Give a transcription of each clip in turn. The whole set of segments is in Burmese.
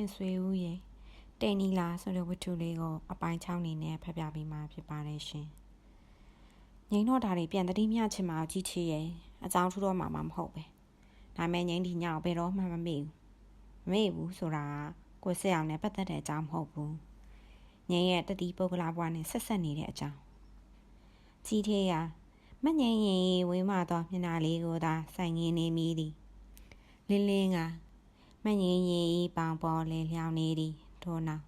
ခင်ဆွေဦးရဲ့တေနီလာဆိုတဲ့ဝတ္ထုလေးကိုအပိုင်း6နေနဲ့ဖတ်ပြပေးမှာဖြစ်ပါတယ်ရှင်။ငိမ့်တော့တာတွေပြန်တတိမြချင်မှကြီးချေရဲ့အကြောင်းထူတော့မှမမဟုတ်ပဲ။ဒါမဲ့ငိမ့်ဒီညောင်ဘယ်တော့မှမမေ့ဘူး။မမေ့ဘူးဆိုတာကကိုဆက်အောင်နဲ့ပတ်သက်တဲ့အကြောင်းမဟုတ်ဘူး။ငိမ့်ရဲ့တတိပုဂ္ဂလာဘွားနဲ့ဆက်ဆက်နေတဲ့အကြောင်း။ကြီးသေးရမငိမ့်ရင်ဝေးမတော့မျက်နှာလေးကိုသာဆိုင်ငင်းနေမိသည်။လင်းလင်းက မငင်းရင်ပောင်ပေါ်လေလျောင်းနေသည်ထို့နောက်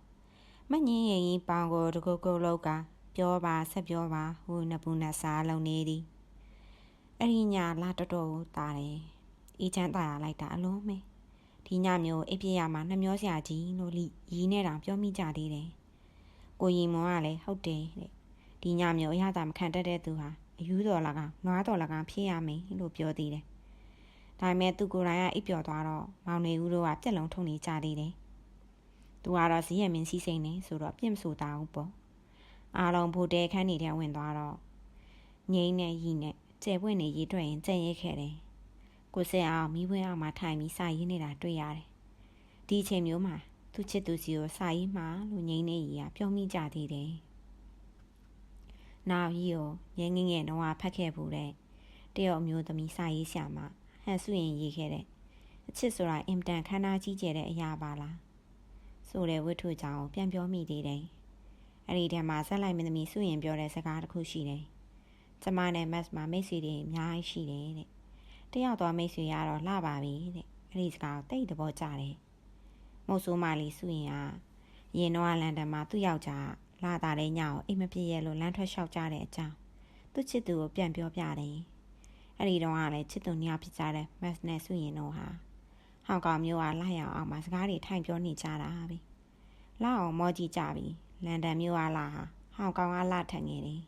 မငင်းရင်ပောင်ကိုတကုတ်ကုတ်လောက်ကပြောပါဆက်ပြောပါဟိုနပူနစားလုံးနေသည်အဲ့ဒီညလာတော်တော်ကိုတာတယ်အေးချမ်းတာရလိုက်တာအလုံးမဲဒီညမျိုးအိပ်ပြရမှာနှမျောစရာကြီးလို့လိရီးနဲ့တောင်ပြောမိကြသေးတယ်ကိုရင်မောကလည်းဟုတ်တယ်တဲ့ဒီညမျိုးအရသာမခံတတ်တဲ့သူဟာအယူတော်လာကနွားတော်လာကဖြစ်ရမယ်လို့ပြောသေးတယ် ဒါပေမဲ့သူကိုယ်တိုင်ကအိပ်ပျော်သွားတော့မောင်နေဦးတို့ကပြက်လုံးထုံနေကြသေးတယ်။သူကတော့ဇီးရမင်းစီးစိမ့်နေဆိုတော့ပြင့်မဆိုတာဘူးပေါ့။အားလုံးဖို့တဲခန်းနေတဲ့ဝင်သွားတော့ငိမ့်နဲ့ရီနဲ့ကျဲပွင့်နေရေးတွေ့ရင်ကြံ့ရဲခဲ့တယ်။ကိုစဲအောင်မိဘအောင်မှထိုင်ပြီးစာရေးနေတာတွေ့ရတယ်။ဒီအချိန်မျိုးမှာသူချစ်သူစီကိုစာရေးမှလို့ငိမ့်နေရီကပြောမိကြသေးတယ်။နောက်ကြီးကိုငင်းငင်းငယ်တော့ဖတ်ခဲ့ဘူးတဲ့။တယောက်အမျိုးသမီးစာရေးဆရာမ ဟန်စုရင်ရေးခဲ့တဲ့အချစ်ဆိုတာအင်တန်ခမ်းနားကြီးကျယ်တဲ့အရာပါလားဆိုတဲ့ဝတ္ထုကြောင့်ပြန်ပြောမိသေးတယ်အဲ့ဒီထဲမှာဆက်လိုက်မင်းသမီးစုရင်ပြောတဲ့စကားတစ်ခုရှိတယ်ကျမနဲ့မတ်မှာမိတ်ဆွေတွေအများကြီးရှိတယ်တဲ့တယောက်တော့မိတ်ဆွေရတော့လှပါပြီတဲ့အဲ့ဒီစကားကိုတိတ်သဘောကျတယ်မုတ်ဆိုးမလေးစုရင်ကရင်တော့လန်တန်မှာသူ့ယောက်ျားလာတာတဲ့ညကိုအိမ်မပြည့်ရဲ့လို့လမ်းထွက်လျှောက်ကြတဲ့အကြောင်းသူ့ချစ်သူကိုပြန်ပြောပြတယ် အဲ့ဒီတော့ကလည်းချစ်သူနှစ်ယောက်ဖြစ်ကြတဲ့မတ်နဲ့စုရင်တို့ဟာဟောင်ကောင်မြို့ကလာရောက်အောင်မှာစကားတွေထိုင်ပြောနေကြတာပဲလာအောင်မောကြည့်ကြပြီလန်ဒန်မြို့ကလာဟာဟောင်ကောင်ကလာထန်ငယ်တယ်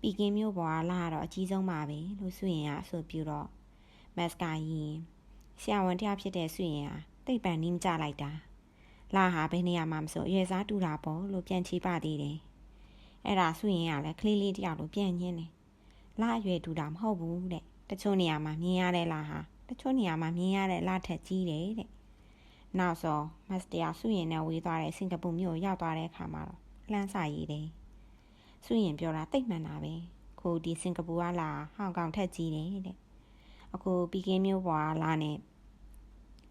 ပီကင်းမြို့ပေါ်ကလာတော့အကြီးဆုံးပါပဲလို့စုရင်ကအဆိုပြတော့မတ်ကရင်ဆရာဝန်တယောက်ဖြစ်တဲ့စုရင်ဟာတိတ်ပန်နီးမကြလိုက်တာလာဟာဘယ်နေရာမှမဆိုအရွယ်စားတူတာပေါ့လို့ပြန်ချီးပါသေးတယ်အဲ့ဒါစုရင်ကလည်းကလေးလေးတယောက်လိုပြန်ညင်းတယ်လာအရွယ်တူတာမဟုတ်ဘူးတဲ့ တချို့နေရာမှာမြင်ရတဲ့လာဟာတချို့နေရာမှာမြင်ရတဲ့လာထက်ကြီးတယ်တဲ့နောက်ဆုံးမတ်စတယာစုရင်နဲ့ဝေးသွားတဲ့စင်ကာပူမြို့ရောက်သွားတဲ့အခါမှာတော့လှမ်းစာရည်တယ်စုရင်ပြောတာတိတ်မှန်တာပဲခုဒီစင်ကာပူကလာဟောင်ကောင်ထက်ကြီးတယ်တဲ့အခုပီကင်းမြို့ပေါ်ကလာနဲ့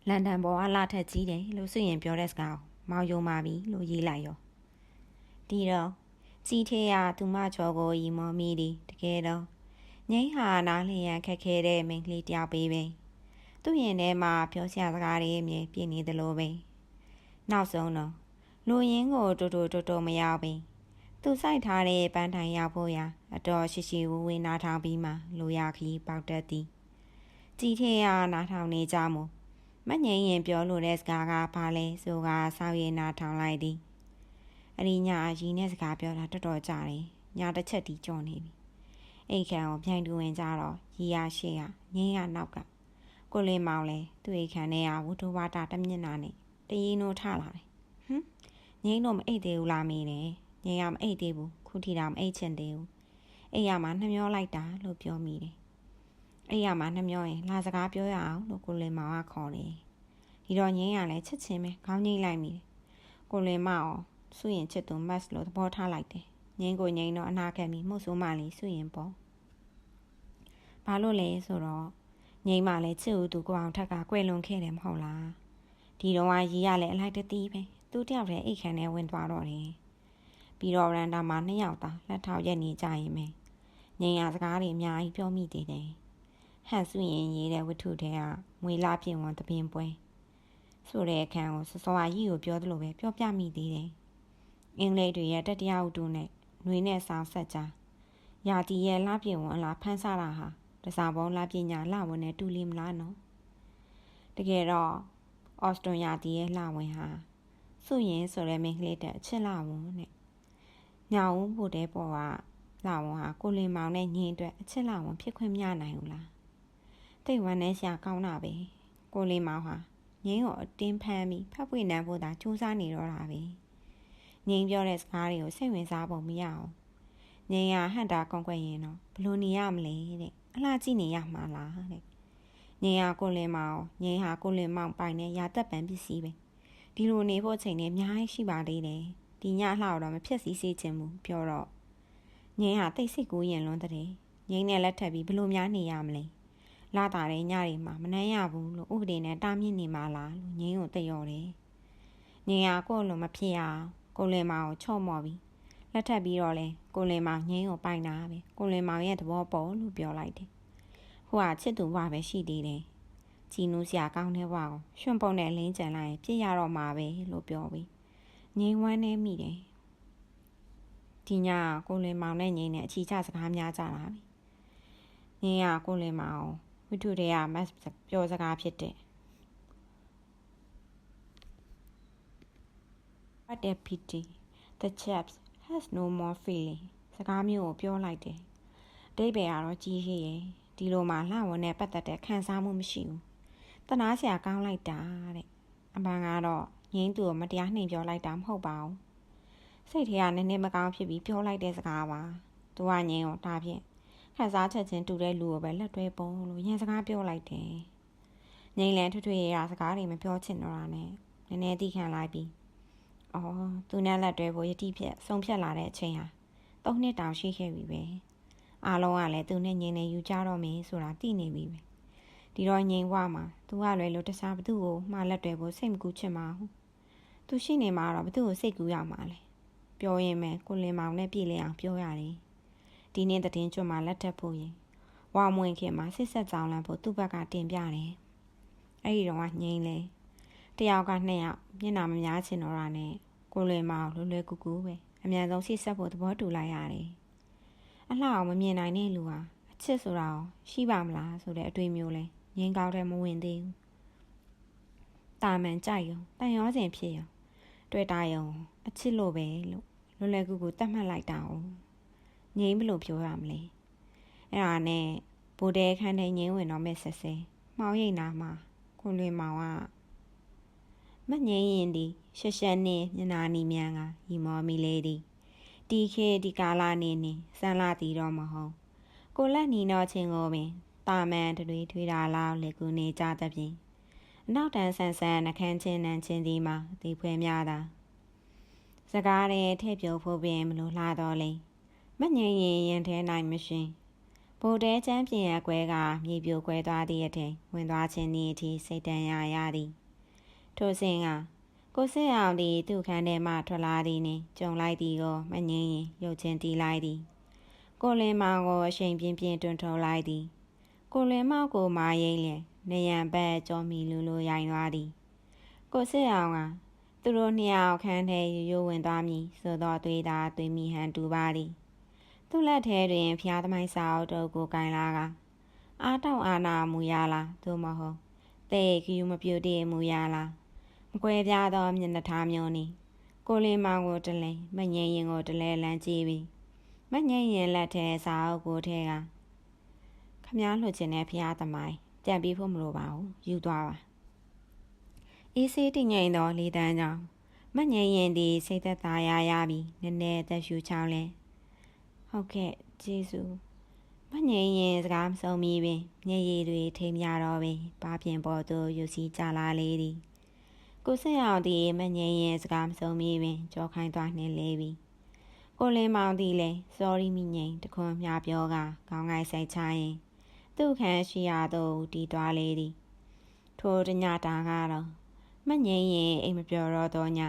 လန်ဒန်ပေါ်ကလာထက်ကြီးတယ်လို့စုရင်ပြောတဲ့စကားမောင်ယုံပါပြီလို့ရေးလိုက်ရောဒီတော့ကြီးထေးရသူမချောကိုရီမော်မီဒီတကယ်တော့ ငိမ့်ဟာနားလျင်ခက်ခဲတဲ့မိန်းကလေးတယောက်ပဲပဲသူ့ရင်ထဲမှာပြောစရာစကားတွေအမြဲပြည့်နေသလိုပဲနောက်ဆုံးတော့လူရင်းကိုတူတူတူတူမရောက်ပြီသူစိုက်ထားတဲ့ပန်းတိုင်ရောက်ဖို့ရာအတော်ရှိရှိဝဝနားထောင်ပြီးမှလူရခီးပေါက်တတ်သည်ကြည်ထေးရနားထောင်နေကြမှုမငိမ့်ရင်ပြောလို့တဲ့စကားကဘာလဲဆိုကစောက်ရည်နားထောင်လိုက်သည်အရီညာအရင်နဲ့စကားပြောတာတော်တော်ကြတယ်ညာတစ်ချက်တီးကြော်နေပြီ အိတ်ခမ်းကိုပြိုင်တူဝင်ကြတော့ရီရရှိရငင်းရနောက်ကကိုလေးမောင်လဲသူ့အိတ်ခမ်းထဲကဝတ္ထုဝါတာတမျက်နှာနဲ့တရင်နိုးထလာတယ်ဟမ်ငင်းတော့မအိတ်သေးဘူးလားမင်းနဲ့ငင်းရမအိတ်သေးဘူးခုထိတော့မအိတ်ချင်သေးဘူးအိတ်ရမှာနှမျောလိုက်တာလို့ပြောမိတယ်အိတ်ရမှာနှမျောရင်လာစကားပြောရအောင်လို့ကိုလေးမောင်ကခေါ်တယ်ဒီတော့ငင်းရလဲချစ်ချင်းပဲခေါင်းငိမ့်လိုက်မိတယ်ကိုလေးမောင်စုရင်ချစ်သူမတ်လို့သဘောထားလိုက်တယ် ငင်းကိုငင်းတော့အနာခံပြီးမှုဆိုးမလေးစုရင်ပေါ့ဘာလို့လဲဆိုတော့ငိမ့်မလည်းချစ်ဦးသူကိုအောင်ထက်ကကွယ်လွန်ခဲ့တယ်မဟုတ်လားဒီတော့ကရီရလည်းအလိုက်တတိပဲသူတယောက်တည်းအိတ်ခံထဲဝင်သွားတော့တယ်ပြီးတော့ရန်တာမှာနှစ်ယောက်သားလက်ထောက်ရက်နေကြရင်ပဲငိမ့်ရစကားတွေအများကြီးပြောမိသေးတယ်ဟန်စုရင်ရေးတဲ့ဝတ္ထုတွေကငွေလာပြင်ဝန်တပင်ပွဲဆိုတဲ့အခန်းကိုစစောအကြီးကိုပြောသလိုပဲပြောပြမိသေးတယ်အင်္ဂလိပ်တွေရဲ့တတရားဥတုနဲ့ ຫນွေနဲ့ဆောင်ဆက်ကြရာတီရဲ့လှပြင်ဝန်လာဖန်းစားတာဟာတစားပေါင်းလှပညာလှဝန်နဲ့တူလီမလားနော်တကယ်တော့အော်စတြန်ယာတီရဲ့လှဝန်ဟာစုရင်ဆိုတဲ့မိန်းကလေးတက်အချစ်လှဝန်နဲ့ညောင်ဦးဖို့တဲ့ပေါ်ကလှဝန်ဟာကိုလင်မောင်နဲ့ညင်းအတွက်အချစ်လှဝန်ဖြစ်ခွင့်မရနိုင်ဘူးလားတိတ်ဝမ်းနဲ့ရှာကောင်းတာပဲကိုလင်မောင်ဟာငင်းကိုအတင်းဖမ်းပြီးဖတ်ပွေနမ်းဖို့သာစူးစမ်းနေတော့တာပဲ ငင်းပြောတဲ့စကားတွေကိုစိတ်ဝင်စားဖို့မရအောင်ငင်းရဟန်တာကွန်ကွက်ရင်တော့ဘလို့နေရမလဲတဲ့အလှကြည့်နေရမှာလားတဲ့ငင်းဟာကိုလင်မောင်ငင်းဟာကိုလင်မောင်ပိုင်တဲ့ရာသက်ပံပစ္စည်းပဲဒီလိုနေဖို့အချိန်နဲ့အများကြီးရှိပါသေးတယ်ဒီညလှတော့မဖြစ်စည်းစေချင်ဘူးပြောတော့ငင်းဟာတိတ်ဆိတ်ကိုရင်လွန်းတဲ့ငင်းနဲ့လက်ထပ်ပြီးဘလို့များနေရမလဲလာတာတဲ့ညတွေမှာမနှမ်းရဘူးလို့ဥပဒေနဲ့တားမြစ်နေမှလားလို့ငင်းကိုသိရော်တယ်ငင်းဟာကိုယ့်လိုမဖြစ်ရအောင် ကိုလင်မအောင်ချော့မော်ပြီးလက်ထပ်ပြီးတော့လဲကိုလင်မောင်ငင်းကိုပိုင်တာပဲကိုလင်မောင်ရဲ့သဘောပေါ်လို့ပြောလိုက်တယ်ဟိုကချစ်သူဘဝပဲရှိသေးတယ်ကြည်နူးစရာကောင်းတဲ့ဘဝကိုရွှွန့်ပုံနဲ့လင်းကြံလိုက်ရင်ပြစ်ရတော့မှာပဲလို့ပြောပြီးငိမ့်ဝမ်းနေမိတယ်ဒီညကိုလင်မောင်နဲ့ငိမ့်နဲ့အချီချစကားများကြတာပြီငိမ့်ကကိုလင်မောင်ဝိထုတွေကမတ်ပြောစကားဖြစ်တဲ့ What a pity the chaps has no more feeling စကားမျိုးကိုပြောလိုက်တယ်အတိတ်ပဲကတော့ကြီးရှိရဲ့ဒီလိုမှလှဝန်နဲ့ပတ်သက်တဲ့ခံစားမှုမရှိဘူးတနာစရာကောင်းလိုက်တာတဲ့အပန်းကတော့ငင်းသူကိုမတရားနှိမ်ပြောလိုက်တာမဟုတ်ပါဘူးစိတ်ထဲကနည်းနည်းမကောင်းဖြစ်ပြီးပြောလိုက်တဲ့စကားပါသူကငင်းကိုဒါဖြင့်ခံစားချက်ချင်းတူတဲ့လူကိုပဲလက်တွဲပုံလို့ရန်စကားပြောလိုက်တယ်ငင်းလန်ထွထွေရစကားတွေမပြောချင်တော့တာနဲ့နည်းနည်းသိခံလိုက်ပြီး အော်သူနဲ့လက်တွဲဖို့ယတိဖြစ်ဆုံးဖြတ်လာတဲ့အချိန်ဟာသုံးနှစ်တောင်ရှိခဲ့ပြီပဲအားလုံးကလည်းသူနဲ့ငင်းနေယူကြတော့မယ်ဆိုတာသိနေပြီပဲဒီတော့ငိန်ဝမှာသူကလွယ်လို့တခြားဘသူ့ကိုမှားလက်တွေဖို့စိတ်မကူချင်ပါဘူးသူရှိနေမှာတော့ဘသူ့ကိုစိတ်ကူးရမှာလဲပြောရင်ပဲကိုလင်မောင်နဲ့ပြည်လဲအောင်ပြောရတယ်ဒီနေ့တည်င်းကျွတ်မှာလက်ထပ်ဖို့ရင်ဝါမွင်ခင်မှာဆစ်ဆက်ကြောင်းလန့်ဖို့သူ့ဘက်ကတင်ပြတယ်အဲ့ဒီတော့ငိန်လေ တယောက်ကနှစ်ယောက်မျက်နှာမများချင်တော့တာနဲ့ကိုလင်မောင်လွယ်လွယ်ကူကူပဲအမြန်ဆုံးဆစ်ဆက်ဖို့သဘောတူလိုက်ရတယ်အလှအောင်မမြင်နိုင်တဲ့လူဟာအချစ်ဆိုတာရှိပါမလားဆိုတဲ့အတွေ့မျိုးလဲငင်းကောင်းတယ်မဝင်သေးဘူးတာမန်ကြိုက်ရောတန်ရောစင်ဖြစ်ရောတွေ့တာရောအချစ်လို့ပဲလို့လွယ်လွယ်ကူကူတတ်မှတ်လိုက်တာ哦ငိမ့်ဘလို့ပြောရမလဲအဲ့ဒါနဲ့ဘိုးတဲခန်းထဲငင်းဝင်တော့မဲ့ဆက်ဆဲမှောင်ရိတ်နာမှာကိုလွင်မောင်က မငိမ့်ရင်ဒီရှက်ရှက်နဲ့မျက်နာနီမြန်ကရီမော်မီလေးဒီတီခေဒီကာလာနေနေစမ်းလာတီတော့မဟုတ်ကိုလက်နီတော့ချင်းကိုပင်တာမန်တွေထွေးတာလောက်လေကူနေကြသဖြင့်အနောက်တန်းဆန်ဆန်နှခမ်းချင်းနန်းချင်းဒီမှာဒီဖွဲများတာစကားတွေထည့်ပြောဖို့ပင်မလို့လှတော့လေမငြိမ်ရင်ရင်ထဲနိုင်မရှင်ဗိုလ်တဲချမ်းပြင်ရကွဲကမြေပြိုကွဲသွားသည့်အထင်ဝင်သွားခြင်းဤအထိစိတ်တန်ရာရသည် ထိုစဉ်ကကိုစစ်အောင်သည်သူ့ခန်းထဲမှထွက်လာသည်နှင့်ကြုံလိုက်သည်ကိုမငြိမ်ရင်ရုပ်ချင်းတီးလိုက်သည်ကိုလင်းမောင်ကိုအချိန်ပြင်းပြင်းတွန်းထုတ်လိုက်သည်ကိုလင်မောက်ကိုမာရိမ့်လျင်နေရန်ဘက်ကြောမီလူလိုရိုင်သွားသည်ကိုစစ်အောင်ကသူတို့နှစ်ယောက်ခန်းထဲရိုးရိုးဝင်သွားမည်ဆိုတော့သွေးသားသွေးမိဟန်တူပါသည်သူ့လက်ထဲတွင်ဖျားသမိုင်းစာအုပ်တို့ကိုကင်လာကအားတောက်အာနာမူရလားသို့မဟုတ်တဲ့ကယူမပြူတည်မူရလား မကွဲပြားသောမျက်နှာထားမျိုးနီကိုလင်းမောင်ကိုတလဲမငိမ့်ရင်ကိုတလဲလန်းကြည့်ပြီးမငိမ့်ရင်လက်ထဲစာအုပ်ကိုထဲကခမားလှချင်တဲ့ဖះသမိုင်းပြန်ပြီးဖို့မလိုပါဘူးယူသွားပါအေးဆေးတည်ငြိမ်သောလေတန်းကြောင့်မငြိမ်ရင်ဒီစိတ်သက်သာရရပြီနည်းနည်းသက်ရှူချောင်းလဲဟုတ်ကဲ့ကျေးဇူးမငြိမ်ရင်စကားမဆုံးမီပင်မျက်ရည်တွေထိမ်ရတော့ပင်ပါပြင်ပေါ်သို့ယူစီကြလာလေသည် ကိုစစ်အောင်သည်မငြိမ်ရင်စကားမဆုံးမီပင်ကြောခိုင်းသွားနှင်းလေပြီကိုလင်းမောင်သည်လည်း sorry မိငိမ်တခွန်မြပြောကခေါင်းငိုက်ဆိုင်ချရင်သူ့ခန်းရှိရသို့တီးသွားလေသည်ထိုတညတာကတော့မငိမ့်ရင်အိမ်မပြောတော့တော့ည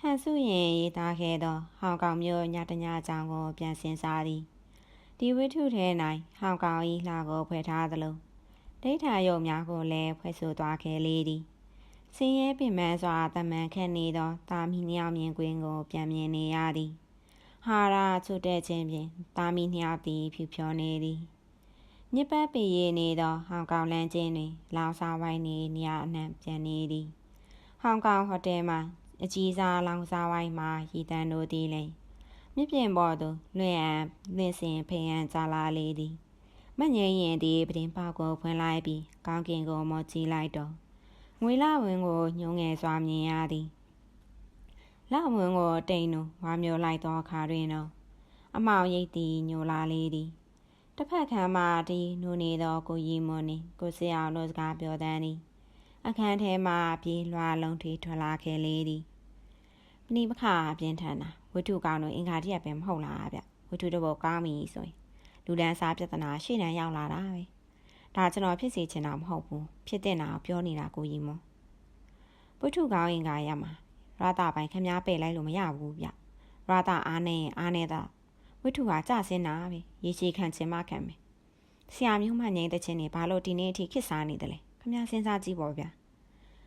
ဟန်စုရင်ရေးသားခဲ့သောဟောင်ကောင်မြို့ညတညကြောင်ကိုပြန်စင်စားသည်ဒီဝိထုထဲ၌ဟောင်ကောင်၏လှကိုဖွဲ့ထားသလိုဒိဋ္ဌာယုံများကိုလည်းဖွဲ့ဆိုသွားခဲ့လေသည် စင်းရဲပင်ပန်းစွာတမန်ခက်နေသောတာမီနှစ်ယောက်မြင်ကွင်းကို ပြန်မြင်နေရသည်ဟာရာချွတ်တဲ့ခြင်းဖြင့်တာမီနှစ်ယောက်သည်ဖြူဖြောနေသည်ညစ်ပတ်ပေရနေသောဟောင်ကောင်လမ်းချင်းတွင် လောင်စာဝိုင်းနေနေရအနှံ့ပြန်နေသည်ဟောင်ကောင်ဟိုတယ်မှာအကြီးစားလောင်စာဝိုင်းမှာရည်တန်းတို့သည်လည်းမြစ်ပြင်ပေါ်သို့လွင့်အံလင်းစင်ဖိန်အံကြလာလေသည်မငိမ့်ရင်သည်ပတင်ပေါက်ကိုဖွင့်လိုက်ပြီးကောင်းကင်ကိုမော်ကြည့်လိုက်တော့ ငွေလဝင်ကိုညုံငယ်စွာမြင်ရသည်လဝင်ကိုတိန်တို့ဝါမျိုးလိုက်သောအခါတွင်တော့အမောင်ရိပ်သည်ညိုလာလေသည်တစ်ဖက်ခမ်းမှဒီနူနေသောကိုရီမွန်နှင့်ကိုစရအောင်တို့စကားပြောတန်းသည်အခန်းထဲမှပြေးလွှာလုံးထွေးထွက်လာခဲ့လေသည်ပဏိပခါပြင်းထန်တာဝိထုကောင်တို့အင်္ဂါတိရပဲမဟုတ်လားဗျဝိထုတဘောကောင်းပြီဆိုရင်လူဒန်းစားပြဿနာရှေ့တန်းရောက်လာတာပဲ ဒါကျွန်တော်ဖြစ်စီချင်တာမဟုတ်ဘူးဖြစ်တဲ့နာကိုပြောနေတာကိုကြီးမွန်ဝိထုကောင်အင်္ဂါရမှာရတာပိုင်ခမားပယ်လိုက်လို့မရဘူးဗျရတာအားနေအားနေတာဝိထုကကြဆင်းတာပဲရေရှည်ခံချင်မှခံမယ်ဆရာမျိုးမှငိမ့်တဲ့ချင်းနေဘာလို့ဒီနေ့အထိခစ်စားနေတယ်လဲခမားစဉ်းစားကြည့်ပေါ့ဗျ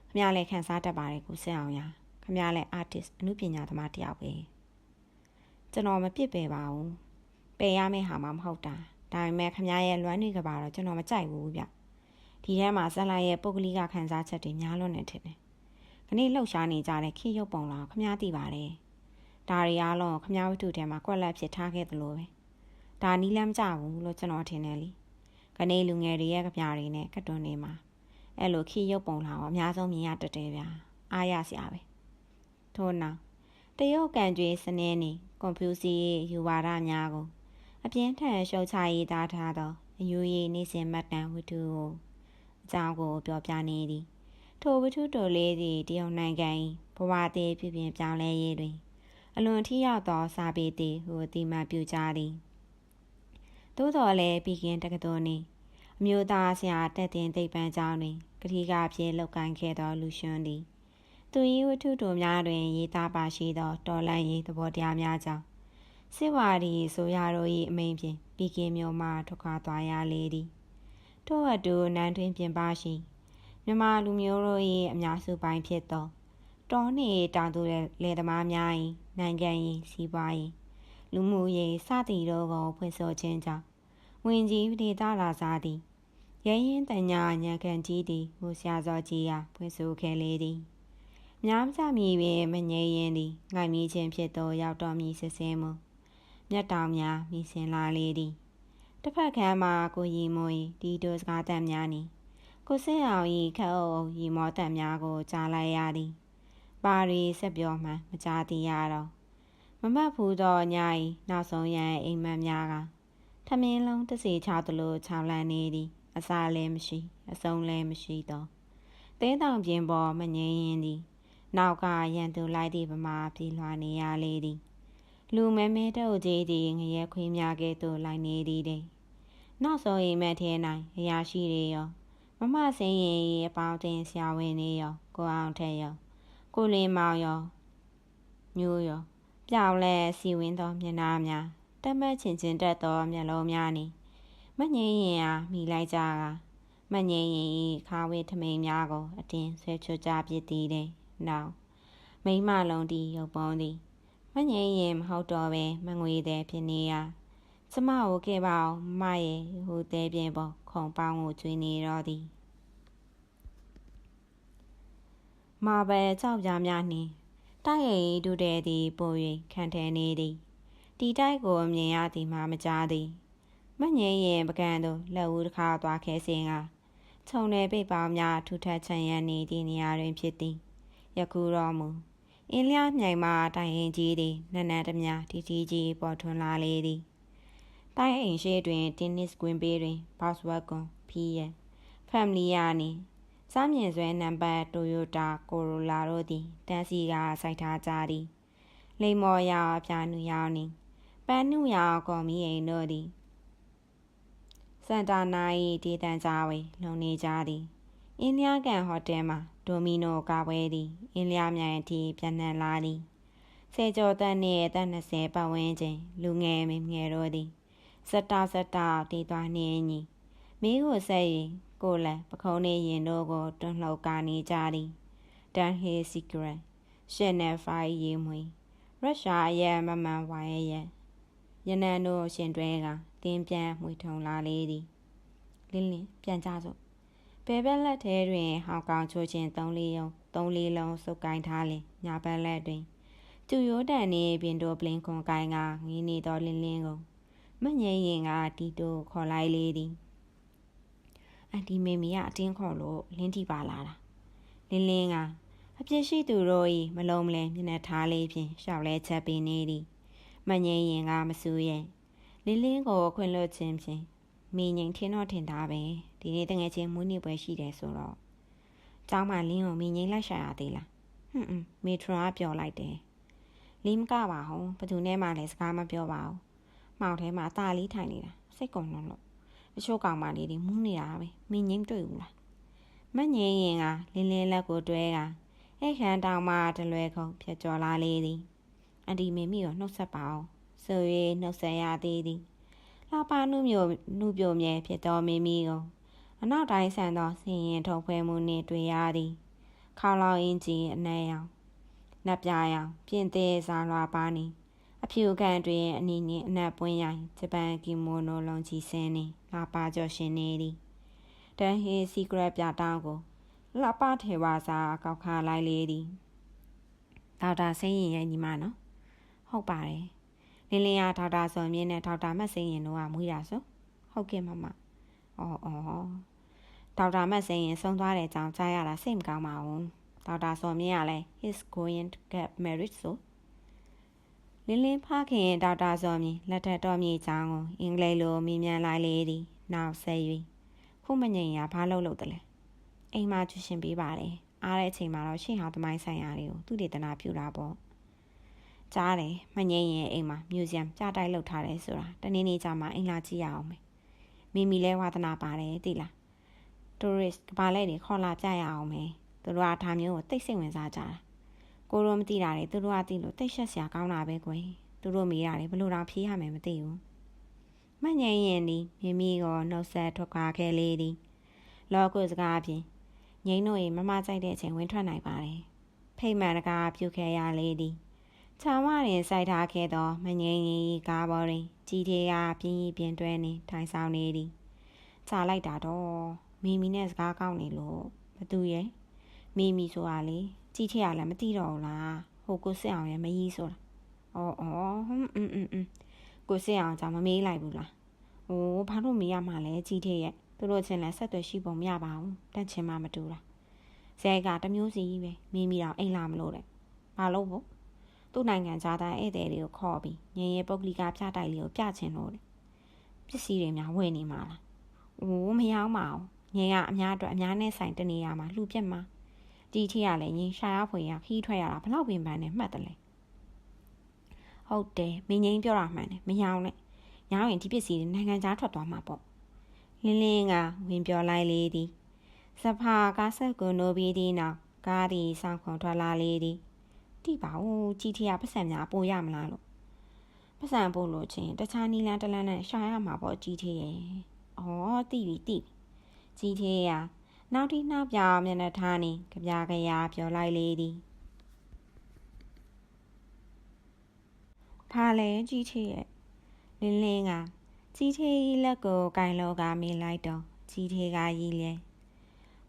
ခမားလည်းခံစားတတ်ပါတယ်ကိုစင်အောင်ရခမားလည်း artist အမှုပညာသမားတယောက်ပဲကျွန်တော်မပြစ်ပယ်ပါဘူးပယ်ရမယ့်ဟာမှမဟုတ်တာ ဒါပေမဲ့ခမားရဲ့လွမ်းနေကြပါတော့ကျွန်တော်မကြိုက်ဘူးဗျဒီထဲမှာဇက်လိုက်ရဲ့ပုဂ္ဂလိကခံစားချက်တွေများလွန်းနေတယ်ခနေ့လှုပ်ရှားနေကြတဲ့ခေရုပ်ပုံလာခမားသိပါတယ်ဒါတွေအားလုံးခမားဝတ္ထုထဲမှာကွက်လက်ဖြစ်ထားခဲ့သလိုပဲဒါနီးလမ်းမကြဘူးလို့ကျွန်တော်ထင်တယ်လေကနေလူငယ်တွေရဲ့ကြပြားတွေနဲ့ကတွန်းနေမှာအဲ့လိုခေရုပ်ပုံလာတော့အများဆုံးမြင်ရတတ်တယ်ဗျာအားရစရာပဲထို့နောက်တရုတ်ကန်ကြွေးစနင်းနေကွန်ပျူစီယူဝါဒများကို အပြင်းထန်ရှုတ်ချရေးသားထားသောအယူရည်နေစဉ်မှတ်တမ်းဝတ္ထုကိုအကြောင်းကိုပြောပြနေသည်ထိုဝတ္ထုတော်လေးသည်တရုတ်နိုင်ငံ၏ဘဝတည်ဖြစ်ပြင်ပြောင်းလဲရေးတွင် အလွန်ထိရောက်သောစာပေသည်ဟူအတိမပြုကြသည်သို့တော်လည်းပြီးခင်တက္ကသိုလ်နှင့်အမျိုးသားဆရာတက်တင်သိပ္ပံကျောင်းတွင်ကတိကဖြစ်လောက်ကိုင်းခဲ့သောလူရှင်သည် သူ၏ဝတ္ထုတော်များတွင်ရေးသားပါရှိသောတော်လန့်ရေးသဘောတရားများကြောင့် စစ်ဝါဒီဆိုရတို့၏အမိန်ဖြင့်ပြီးခင်မျိုးမှထွက်ခွာသွားရလေသည်ထို့အတူနန်းတွင်ပြင်ပါရှိမြန်မာလူမျိုးတို့၏အများစုပိုင်းဖြစ်သောတောနှင့်တောင်သူလယ်သမားများ၏နိုင်ငံ၏စီးပွား၏လူမှုရေးစသည်တို့ကိုဖွင့်ဆိုခြင်းကြောင့်ဝင်ကြီးဒေသလာစားသည်ရဲရင်တညာညံခံကြီးသည်ဟိုဆရာစောကြီးအားဖွင့်ဆိုခဲ့လေသည်များမကြမီပင်မငြိရင်သည်ငိုင်မီခြင်းဖြစ်သောရောက်တော်မူစစ်စင်းမှု မြတ်တောင်များမိစင်လာလေသည်တစ်ဖက်ကမ်းမှာကိုရီမွေဒီဒိုစကားတန်များနီကိုစင်အောင်ဤခက်အုပ်ရီမောတန်များကိုကြားလိုက်ရသည်ပါရီဆက်ပြောမှမကြားသိရတော့မမတ်ဖူးသောညဤနောက်ဆုံးရန်အိမ်မက်များကထမင်းလုံးတစီချသလိုခြောင်လန့်နေသည်အစာလည်းမရှိအစုံလည်းမရှိတော့သဲတောင်ပြင်ပေါ်မငြိမ်းရင်သည်နောက်ကရန်သူလိုက်သည့်ပမာပြေးလွှာနေရလေသည် လူမဲမဲတုတ်ကြီးသည်ငရဲခွေးများကဲ့သို့လိုက်နေသည်တဲ့နောက်ဆုံးအိမ်မက်ထဲ၌အရာရှိတွေရောမမစင်းရင်အပေါင်းတင်ဆရာဝန်တွေရောကိုအောင်ထက်ရောကိုလင်းမောင်ရောညိုးရောပြောင်းလဲစီဝင်းသောမျက်နှာများတက်မက်ချင်ချင်းတက်သောမျက်လုံးများနီမငိမ့်ရင်အားမိလိုက်ကြကမငိမ့်ရင်ဤခါဝေးထမိန်များကို အတင်းဆွဲချွတ်ကြပစ်သည်တဲ့နောက်မိမလုံးတီရုပ်ပုံသည် မငိမ့်ရင်မဟုတ်တော့ပဲမငွေတဲ့ဖြစ်နေရကျမကိုခဲ့ပါအောင်မရဲ့ဟိုတဲပြင်းပေါ်ခုံပေါင်းကိုကျွေးနေတော့သည်မာဘယ်ကြောက်ကြများနှင့်တိုက်ရိပ်ဒုတဲ့သည်ပို၍ခံထန်နေသည်တီတိုက်ကိုမြင်ရသည်မှမကြားသည်မငိမ့်ရင်ပကံသို့လက်ဦးတစ်ခါသွားခဲစဉ်ကခြုံနယ်ပိတ်ပေါင်းများထူထပ်ချန်ရန်နေသည့်နေရာတွင်ဖြစ်သည်ယခုတော့မူ အင်းလျားမြိုင်မှတိုင်ရင်ကြီးသည်နနန်တမြတီတီကြီးပေါ်ထွန်းလာလေသည်တိုင်အိမ်ရှိတွင်တင်းနစ်ကွင်းဘေးတွင်ဘော့စ်ဝက်ကွန်ဖီးရဖမ်လီယာနီစားမြင်ဆွဲနံပါတ်တိုယိုတာကိုရိုလာတို့သည်တန်းစီကစိုက်ထားကြသည်လိမ္မော်ရောင်ပြာနူရောင်နီပန်းနုရောင်ကော်မီအိမ်တို့သည်စန်တာနာ၏ဒေသန်ကြဝေလုံနေကြသည်အင်းလျာကန်ဟိုတယ်မှာ ဒိုမီနိုကာပွဲသည်အင်းလျာမြိုင်အထိပြန်နှံလာသည်ဆယ်ကျော်တန်းနှင့်တန်း20ပတ်ဝန်းကျင်လူငယ်မငယ်တို့သည်စတာစတာတည်သွားနှင်းညီမင်းကိုဆက်ရင်ကိုလည်းပခုံးနေရင်တို့ကိုတွန်းလှုပ်ကနေကြသည်ဒန်ဟေစီဂရက်ရှယ်နယ်ဖိုင်ရေးမွေရုရှားရဲ့မမှန်ဝါရဲ့ရဲ့ယနန်တို့ရှင်တွဲကတင်းပြန်မှွေထုံလာလေသည်လင်းလင်းပြန်ကြစို့ ဘယ်ဘက်လက်ထဲတွင်ဟောင်ကောင်ချိုးချင်း၃လေးယုံ၃လေးလုံးစုပ်ကိုင်းထားလင်ညာဘက်လက်တွင်ကျူရိုးတန်နေပြင်တို့ပလင်ခွန်ကိုင်းကငင်းနေသောလင်းလင်းကိုမငိမ့်ရင်ကတီတိုခေါ်လိုက်လေသည်အန်တီမေမီကအတင်းခေါ်လို့လင်းတီပါလာတာလင်းလင်းကအပြစ်ရှိသူတို့၏မလုံးမလဲမျက်နှာထားလေးဖြင့်ရှောက်လဲချက်ပေးနေသည်မငိမ့်ရင်ကမဆူရဲ့လင်းလင်းကိုခွင့်လွှတ်ခြင်းဖြင့်မိငိမ်ထင်းတော့ထင်တာပဲ ဒီနေ့တငယ်ချင်းမွေးနေ့ပွဲရှိတယ်ဆိုတော့ကျောင်းမှာလင်းကိုမင်းငိမ့်လိုက်ရှာရသေးလားဟွန်းအင်းမေထရွန်ကပြောလိုက်တယ်လင်းမကပါဘူးဘသူနဲ့မှလည်းစကားမပြောပါဘူးမှောင်ထဲမှာตาလေးထိုင်နေတာစိတ်ကုန်လုံးလို့တချို့ကောင်မလေးတွေမူးနေတာပဲမင်းငိမ့်တွေ့ဘူးလားမငိမ့်ရင်ကလင်းလင်းလက်ကိုတွဲကအဲ့ခန်းတောင်မှတလွယ်ခုံဖြတ်ကျော်လာလေသည်အန်တီမေမိကိုနှုတ်ဆက်ပါအောင်ဆို၍နှုတ်ဆက်ရသေးသည်လှပနုမျိုးနုပြိုမြဲဖြစ်တော်မိမိကို အနောက်တိုင်းဆန်သောစင်ရင်ထုတ်ဖွဲမှုနှင့်တွေ့ရသည်ခေါလောင်အင်းကြီးအနှဲရောင်နက်ပြရောင်ပြင်သေးစားလွာပါနီအဖြူကန်တွင်အနီးနှင့်အနက်ပွင့်ရိုင်ဂျပန်ကီမိုနိုလုံးကြီးစင်းနေလာပါကြော်ရှင်နေသည်တန်ဟေစီကရက်ပြတောင်းကိုလှပထေဝါစာကောက်ခါလိုက်လေသည်ဒေါက်တာစိမ့်ရင်ရဲ့ညီမနော်ဟုတ်ပါတယ်လင်းလင်းရဒေါက်တာစောမြင့်နဲ့ဒေါက်တာမတ်စိမ့်ရင်တို့ကမွေးတာဆိုဟုတ်ကဲ့မမ အော်အော်ဒေါက်တာမတ်စိမ့်ရင်ဆုံးသွားတဲ့အကြောင်းကြားရတာစိတ်မကောင်းပါဘူးဒေါက်တာစောမြင့်ကလည်း he's going to get married so လင်းလင်းဖခင်ဒေါက်တာစောမြင့်လက်ထက်တော်မြေချောင်းကိုအင်္ဂလိပ်လိုမြင်မြန်လိုက်လေသည်နောက်ဆက်၍ခုမငိန်ရဘာလုပ်လို့တလဲအိမ်မှာကျရှင်ပေးပါတယ်အားတဲ့အချိန်မှာတော့ရှင့်ဟာသမိုင်းဆိုင်ရာတွေကိုသူတည်တနာပြူတာပေါ့ကြားတယ်မငိမ့်ရင်အိမ်မှာမြူဇီယံပြတိုက်လုပ်ထားတယ်ဆိုတာတနေ့နေ့ကြာမှအိမ်လာကြည့်ရအောင်မယ် မိမိလဲဝါသနာပါတယ်သိလား tourist ကဘာလဲတွေခေါ်လာကြရအောင်မယ်သူတို့ကဒါမျိုးကိုတိတ်စိတ်ဝင်စားကြတာကိုရောမသိတာတွေသူတို့ကသိလို့တိတ်ရှက်စရာကောင်းတာပဲကွယ်သူတို့မေးတာတွေဘလို့တော့ဖြေးရမယ်မသိဘူးမငိမ့်ရင်ဒီမိမိကိုနှုတ်ဆက်ထွက်ခွာခဲ့လေသည်လောကုစကားဖြင့်ငိမ့်တို့၏မမကြိုက်တဲ့အချိန်ဝင်ထွက်နိုင်ပါတယ်ဖိတ်မှန်တကားပြုခဲ့ရလေသည်ချာမတွင်စိုက်ထားခဲ့သောမငိမ့်ရီကားပေါ်တွင် ကြီးသေးကပြင်းရီပြင်းတွဲနေထိုင်ဆောင်နေသည်ချာလိုက်တာတော့မိမိနဲ့စကားကောင်းနေလို့ဘသူရဲ့မိမိဆိုတာလေကြီးထရလည်းမသိတော့ဘူးလားဟိုကိုစစ်အောင်ရဲ့မကြီးဆိုတာအော်အော်ဟွန်းအင်းအင်းအင်းကိုစစ်အောင်ကြောင့်မမေးလိုက်ဘူးလားဟိုဘာလို့မေးရမှာလဲကြီးထရဲ့သူတို့ချင်းလည်းဆက်သွယ်ရှိပုံမရပါဘူးတက်ချင်မှမတူတာဇဲကတမျိုးစီပဲမိမိတော့အိမ်လာမလို့တဲ့ဘာလို့ဖို့ သူ့နိုင်ငံသားသားဧည့်သည်တွေကိုခေါ်ပြီးငရင်ပုတ်ကလီကပြတိုက်လေးကိုပြချင်လို့တဲ့ပစ္စည်းတွေများဝယ်နေမှာလားအိုးမရောက်ပါဘူးငရင်ကအများအတွက်အများနဲ့ဆိုင်တနေရမှာလှူပြက်မှာဒီထီကလည်းငရင်ရှာရဖွေရခီးထွက်ရတာဘလောက်ပင်ပန်းနဲ့မှတ်တယ်လေဟုတ်တယ်မင်းငင်းပြောတာမှန်တယ်မရောင်းနဲ့ရောင်းရင်ဒီပစ္စည်းတွေနိုင်ငံခြားထွက်သွားမှာပေါ့လင်းလင်းကဝင်ပြောလိုက်လေသည်စဖာကားဆက်ကိုနိုးပြီးသည့်နောက်ကားသည်စောင့်ခွန်ထွက်လာလေသည် တိပါဦးကြီးထရပတ်စံများပို့ရမလားလို့ပတ်စံပို့လို့ချင်းတခြားနီလန်းတလန်းနဲ့ရှာရမှာပေါ့ကြီးထရဲ့ဩတိပြီတိကြီးထရနောက်တိနောက်ပြောင်မျက်နှာထားနေကြပြကြရာပြောလိုက်လေသည်ဖာလဲကြီးထရဲ့လင်းလင်းကကြီးသေးလက်ကိုကင်လောကမေးလိုက်တော့ကြီးသေးကရီးလဲ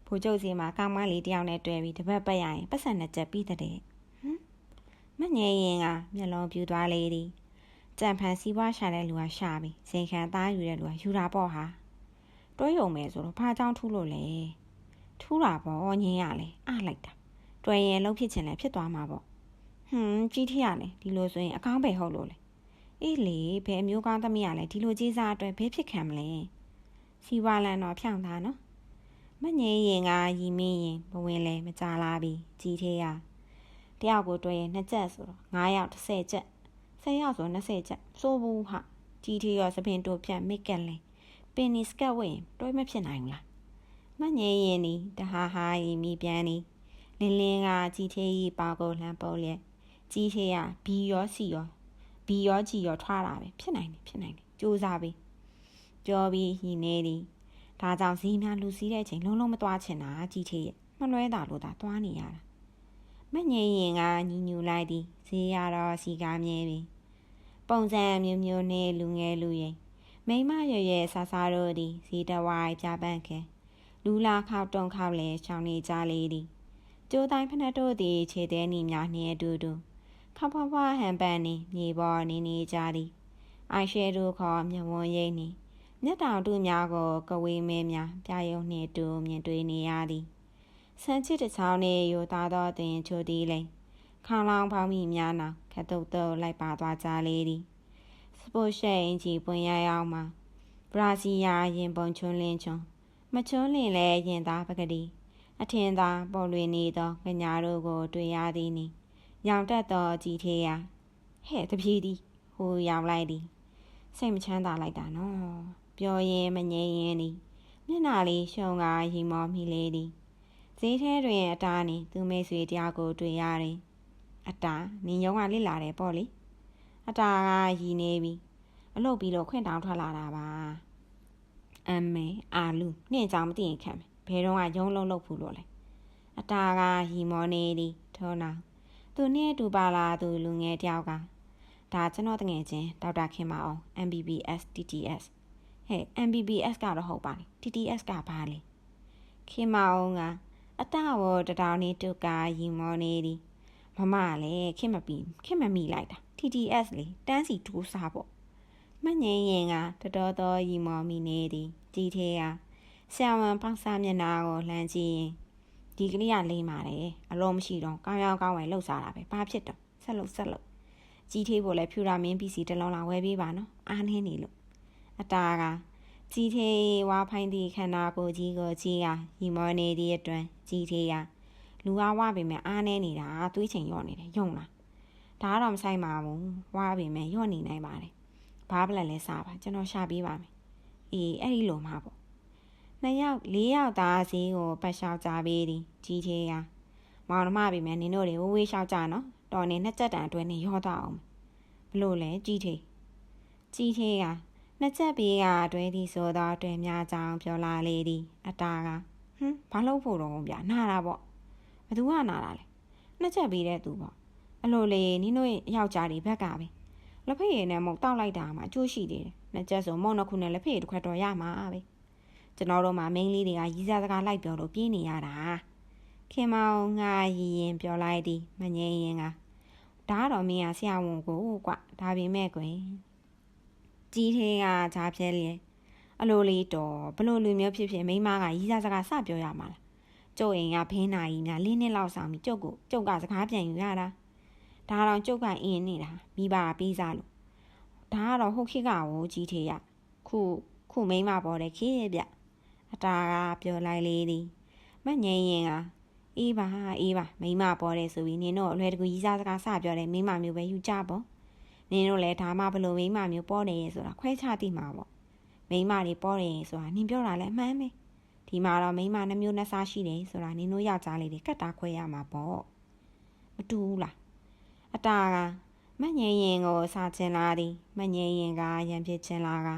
ဖိုးကျုပ်စီမှာကောင်းမလေးတယောက်နဲ့တွေ့ပြီးတပတ်ပတ်ရရင်ပတ်စံနဲ့ချက်ပြီးတဲ့ ဟမ်မငယ်ရင်ကမျက်လုံးပြူသွားလေသည်ကြံဖန်စီးပွားရှာတဲ့လူကရှာပြီးဇင်ခံသားယူတဲ့လူကယူတာပေါ့ဟာတွဲယုံမယ်ဆိုတော့ဘာကြောင့်ထူးလို့လဲထူးတာပေါ့ငင်းရလေအလိုက်တာတွဲရင်လုံးဖြစ်ချင်လဲဖြစ်သွားမှာပေါ့ဟွန်းကြီးထရလေဒီလိုဆိုရင်အကောင်းပဲဟုတ်လို့လေအေးလေဘယ်အမျိုးကောင်းသမီးကလည်းဒီလိုကြီးစားအတွက်ဘယ်ဖြစ်ခံမလဲစီဝါလန်တော့ဖြောင်းသားနော်မငြိရင်ကရီမင်းရင်ဘဝင်လဲမကြလာပြီကြီးသေးရ တယောက်ကိုတွေ့ရင်နှစ်ချက်ဆိုတော့9ယောက်30ချက်10ယောက်ဆို20ချက်စိုးဘူးဟာကြီးသေးရောစပင်တို့ဖြတ်မိတ်ကက်လဲပင်နီစကတ်ဝင်တွဲမဖြစ်နိုင်ဘူးလားမငြိရင်နီတဟာဟာရီမိပြန်နီလင်းလင်းကကြီးသေးကြီးပါကိုလှမ်းပုတ်လက်ကြီးသေးရဘီရောစီရောဘီရောကြည်ရောထွားတာပဲဖြစ်နိုင်တယ်ဖြစ်နိုင်တယ်စူးစားပြီးကြောပြီးဟီနေသည်ဒါကြောင့်ဈေးများလူစည်းတဲ့အချိန်လုံးလုံးမသွားချင်တာကြီးသေးရဲ့မလွဲတာလို့သာသွားနေရတာ မငြိမ်ရင်ကညီညူလိုက်သည်ဈေးရတော့စီကားမြဲပြီပုံစံမျိုးမျိုးနဲ့လူငယ်လူရင်မိမရရဲ့ဆာဆာတို့သည်ဈေးတဝိုင်းပြပန့်ခဲလူလာခောက်တုံခောက်လဲချောင်းနေကြလေသည်ကျိုးတိုင်းဖက်တို့သည်ခြေသေးနီများနှင့်အတူတူခဖဖဟန်ပန်နေမြေပေါ်နေနေကြသည်အိုင်ရှဲတို့ခေါ်မြဝန်းရိပ်နေမြတ်တောင်တို့များကိုကဝေးမဲများပြယုံနှင့်တူမြင်တွေ့နေရသည် ဆန်းချစ်တစ်ချောင်းနေရိုသားသောတင်ချိုသည်လိန်ခေါင်းလောင်းပေါင်းမိများနာခတ်တုတ်တုတ်လိုက်ပါသွားကြလေသည်စပိုရှဲအင်ကြီးပွင့်ရရောက်မှာဘရာဇီးယာရင်ပုံချွန်းလင်းချွန်းမချွန်းလင်းလဲရင်သားပကတိအထင်သာပေါ်လွင်နေသောကညာတို့ကို တွေ့ရသည်နီရောင်တက်သောကြည်သေးရာဟဲ့တပြေးသည်ဟိုရောက်လိုက်သည်စိတ်မချမ်းသာလိုက်တာနော် ပြောရင်မငြိမ်ရင်သည်မျက်နှာလေးရှုံကရီမောမိလေသည် ဈေးထဲတွင်အတားနှင့်သူမိတ်ဆွေတယောက်ကိုတွေ့ရတယ်အတားနင်ရုံးကလစ်လာတယ်ပေါ့လေအတားကရီနေပြီအလုပ်ပြီးလို့ခွင့်တောင်းထွက်လာတာပါအမေအာလူနှင့်ကြောင်မသိရင်ခံမယ်ဘယ်တော့ကရုံးလုံးလုပ်ဘူးလို့လဲအတားကရီမောနေသည်ထုံးနာသူနှင့်အတူပါလာသူလူငယ်တယောက်ကဒါကျွန်တော်တငယ်ချင်းဒေါက်တာခင်မအောင် MBBS TTS ဟဲ့ MBBS ကတော့ဟုတ်ပါလေ TTS ကဘာလဲခင်မအောင်က အတဝတတောင်နေတုကရီမောနေသည်မမလည်းခင်မပြီးခင်မမိလိုက်တာ TTS လေတန်းစီတိုးစားပေါ့မငိမ့်ရင်ကတတော်တော်ရီမောမိနေသည်ကြည်သေးဟာဆရာဝန်ပေါင်းစားမျက်နှာကိုလှမ်းကြည့်ရင်ဒီကလေးကလိမ့်ပါတယ်အလုံးမရှိတော့ကောင်းရောင်းကောင်းဝယ်လှုပ်စားတာပဲဘာဖြစ်တော့ဆက်လှုပ်ဆက်လှုပ်ကြီးသေးဖို့လဲဖြူရာမင်းပီစီတစ်လုံးလာဝယ်ပေးပါနော်အားနှင်းနေလို့အတားက ကြီးသေးဝါဖိုင်းသည့်ခန္ဓာကိုယ်ကြီးကိုကြီးကရီမောနေသည့်အတွင်းကြီးသေးကလူဝဝပေမဲ့အားနှင်းနေတာသွေးချိန်ညော့နေတယ်ယုံလားဒါတော့မဆိုင်ပါဘူးဝါပေမဲ့ညော့နေနိုင်ပါတယ်ဘာပလက်လဲစားပါကျွန်တော်ရှာပေးပါမယ်အေးအဲ့ဒီလိုမှာပေါ့နှစ်ယောက်လေးယောက်သားစီကိုပတ်လျှောက်ကြပေးသည်ကြီးသေးကမောင်နှမပေမဲ့နင်တို့တွေဝေးဝေးလျှောက်ကြနော်တော်နေနှစ်ချက်တန်အတွင်းနေရောတော့အောင်ဘလို့လဲကြီးသေးကြီးသေးက နှစ်ချက်ပြေးကတွဲသည်ဆိုတော့တွင်များကြောင်ပြောလာလေသည်အတားကဟမ်ဘာလို့ဖို့တော့ဗျာနာတာပေါ့ဘသူကနာတာလဲနှစ်ချက်ပြေးတဲ့သူပေါ့အလိုလေနင်တို့ယောက်ျားတွေဘက်ကပဲလက်ဖက်ရည်နဲ့မုတ်တောက်လိုက်တာမှအကျိုးရှိသေးတယ်နှစ်ချက်ဆိုမုံနှစ်ခုနဲ့လက်ဖက်ရည်တစ်ခွက်တော့ရမှာပဲကျွန်တော်တို့မှမိန်းလေးတွေကရီးစားစကားလိုက်ပြောလို့ပြေးနေရတာခင်မောင်ငါရီရင်ပြောလိုက်သည်မငြိမ်ရင်ကဒါတော့မင်းကဆရာဝန်ကိုကွဒါပေမဲ့ကွယ် ကြီးသေးကဂျားပြဲလျက်အလိုလေးတော်ဘလို့လူမျိုးဖြစ်ဖြစ်မိမကရီးစားစကားစပြောရမှာလားကျုပ်အိမ်ကဘင်းနာကြီးများလေးနှစ်လောက်ဆောင်ပြီးကျုပ်ကိုကျုပ်ကစကားပြန်ယူရတာဒါတော့ကျုပ်ကအင်းနေတာမိဘပြီးစားလို့ဒါကတော့ဟုတ်ခိကကိုကြီးသေးရခုခုမိမပေါ်တယ်ခေဗျအတားကပြောလိုက်လေသည်မငိမ့်ရင်ကအေးပါအေးပါမိမပေါ်တယ်ဆိုပြီးနင်တို့အလွယ်တကူရီးစားစကားစပြောတယ်မိမမျိုးပဲယူကြပေါ့ နင်တို့လည်းဒါမှဘလို့မိမမျိုးပေါ်နေရဲ့ဆိုတာခွဲခြားသိမှာပေါ့မိမတွေပေါ်နေဆိုတာနင်ပြောတာလည်းအမှန်ပဲဒီမှာတော့မိမနှမျိုးနှစ်စားရှိတယ်ဆိုတာနင်တို့ယောက်ျားလေးတွေကတ်တာခွဲရမှာပေါ့မတူဘူးလားအတာကမငြိမ်ရင်ကိုစားချင်လာသည်မငြိမ်ရင်ကရံဖြစ်ချင်လာက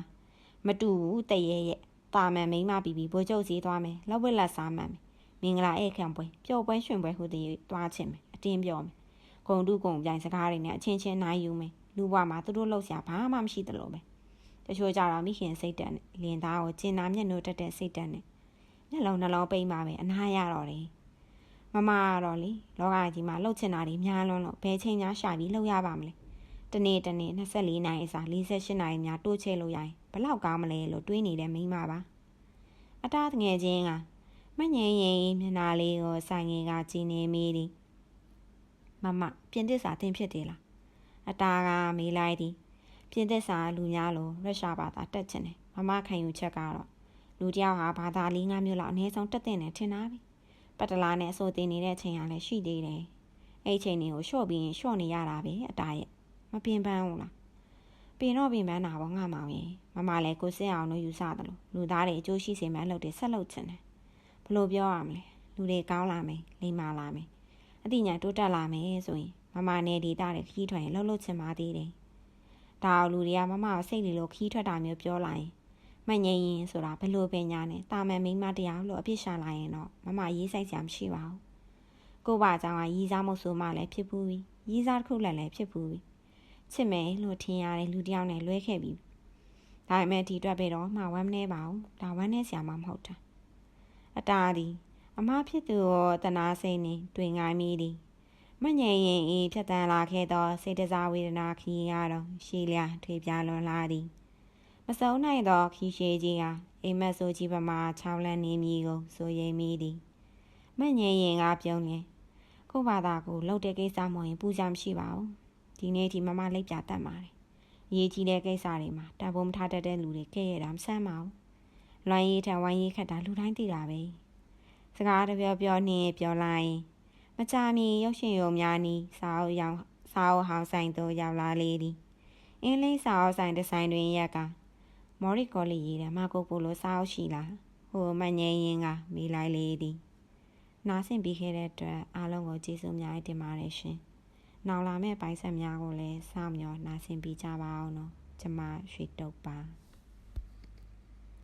မတူဘူးတရေရဲ့တာမန်မိမပြီးပြီးဘိုးချုပ်စီသွားမယ်လောက်ဝက်လက်စားမှန်မယ်မင်္ဂလာဧခံပွဲပျော်ပွဲရွှင်ပွဲဟူသည်သွားချင်မယ်အတင်းပြောမယ်ဂုံတုဂုံပြိုင်စကားတွေနဲ့အချင်းချင်းနိုင်ယူမယ် လူဘွားမှာသူတို့လှုပ်ရှားဘာမှမရှိသလိုပဲတချို့ကြတော့မိခင်စိတ်တက်နဲ့လင်သားကိုကျင်နာမျက်နှာတက်တဲ့စိတ်တက်နဲ့မျက်လုံးနှလုံးပိတ်မှပဲအနာရတော့တယ်မမကတော့လေလောကကြီးမှာလှုပ်ချင်တာတွေများလွန်းလို့ဘယ်ချိန်ညာရှာပြီးလှုပ်ရပါမလဲတနေ့တနေ့24နိုင်အစား48နိုင်များတိုးချဲလို့ရရင်ဘလောက်ကောင်းမလဲလို့တွေးနေတဲ့မိန်းမပါအတားငယ်ချင်းကမငြိမ်ရင်မျက်နှာလေးကိုဆိုင်ငယ်ကကြည်နေမိသည်မမပြင်သစ်စာတင်ဖြစ်တယ်လား အတားကမေးလိုက်သည်ပြင်သစ်စာလူများလိုရုရှားဘာသာတက်ချင်တယ်မမခံယူချက်ကတော့လူတယောက်ဟာဘာသာလေးငါးမျိုးလောက်အနည်းဆုံးတက်တင်တယ်ထင်တာပဲပတ်တလာနဲ့အစိုးတင်နေတဲ့အချိန်ကလည်းရှိသေးတယ်အဲ့ချိန်တွေကိုလျှော့ပြီးရင်လျှော့နေရတာပဲအတားရဲ့မပင်ပန်းဘူးလားပင်တော့ပင်ပန်းတာပေါ့ငါမောင်ရင်မမလည်းကိုစစ်အောင်လို့ယူဆတယ်လို့လူသားတွေအကျိုးရှိစေမယ့်အလုပ်တွေဆက်လုပ်ချင်တယ်ဘလို့ပြောရမလဲလူတွေကောင်းလာမယ်လိမ္မာလာမယ်အတိညာတိုးတက်လာမယ်ဆိုရင် မမနဲ့ဒေတာတဲ့ခီးထွက်ရင်လှုပ်လှုပ်ချင်ပါသေးတယ်။ဒါလူတွေကမမကိုစိတ်လေလို့ခီးထွက်တာမျိုးပြောလာရင်မငြိမ်ရင်ဆိုတာဘလို့ပညာနဲ့တာမန်မိန်းမတရားလို့အပြစ်ရှာလာရင်တော့မမရေးဆိုင်စရာမရှိပါဘူး။ကို့ဘာကြောင့်ကရီးစားမှုဆိုမှလည်းဖြစ်ဘူးပြီ။ရီးစားတစ်ခုလည်းလည်းဖြစ်ဘူးပြီ။ချစ်မယ်လို့ထင်ရတဲ့လူတယောက်နဲ့လွဲခဲ့ပြီ။ဒါပေမဲ့ဒီအတွက်ပဲတော့မှဝမ်းမနေပါဘူး။ဒါဝမ်းနေစရာမှမဟုတ်တာ။အတားဒီအမဖြစ်သူရောတနာစိတ်နဲ့တွေ့ငိုင်းမိသည်။ မငြိမ်ရင်ဤဖြတ်တန်းလာခဲ့သောစေတစားဝေဒနာခီးရတော့ရှည်လျာထွေပြလွန်လာသည်မစုံနိုင်သောခီးရှည်ကြီးဟာအိမ်မက်ဆိုကြီးပမာချောင်းလန်းနေမည်ကိုဆိုရိမ်မိသည်မငြိမ်ရင်ကပြုံးလျင်ကိုဘာသာကိုလှုပ်တဲ့ကိစ္စမဟုတ်ရင်ပူကြမရှိပါဘူးဒီနေ့ဒီမမလိပ်ပြတတ်ပါတယ်အရေးကြီးတဲ့ကိစ္စတွေမှာတံပုံးမထားတတ်တဲ့လူတွေကဲ့ရတာမဆန်းပါဘူးလွိုင်းရေးထဝိုင်းရေးခတ်တာလူတိုင်းသိတာပဲစကားတပြောပြောနှင်းပြောလိုက် မကြမီရုပ်ရှင်ရုံများနီးစာအုပ်ရောင်စာအုပ်ဟောင်းဆိုင်သို့ရောက်လာလေသည်အင်းလေးစာအုပ်ဆိုင်တစ်ဆိုင်တွင်ရက်ကမော်ရီကောလီရေးတဲ့မာကိုပိုလိုစာအုပ်ရှိလားဟိုမငိမ့်ရင်ကမိလိုက်လေသည်နားဆင်ပြီးခဲ့တဲ့အတွက်အားလုံးကိုကျေးဇူးအများကြီးတင်ပါတယ်ရှင်နောက်လာမယ့်ပိုင်းဆက်များကိုလည်းစောင့်မျှော်နားဆင်ပြီးကြပါအောင်နော်ကျမရွှေတုပ်ပါ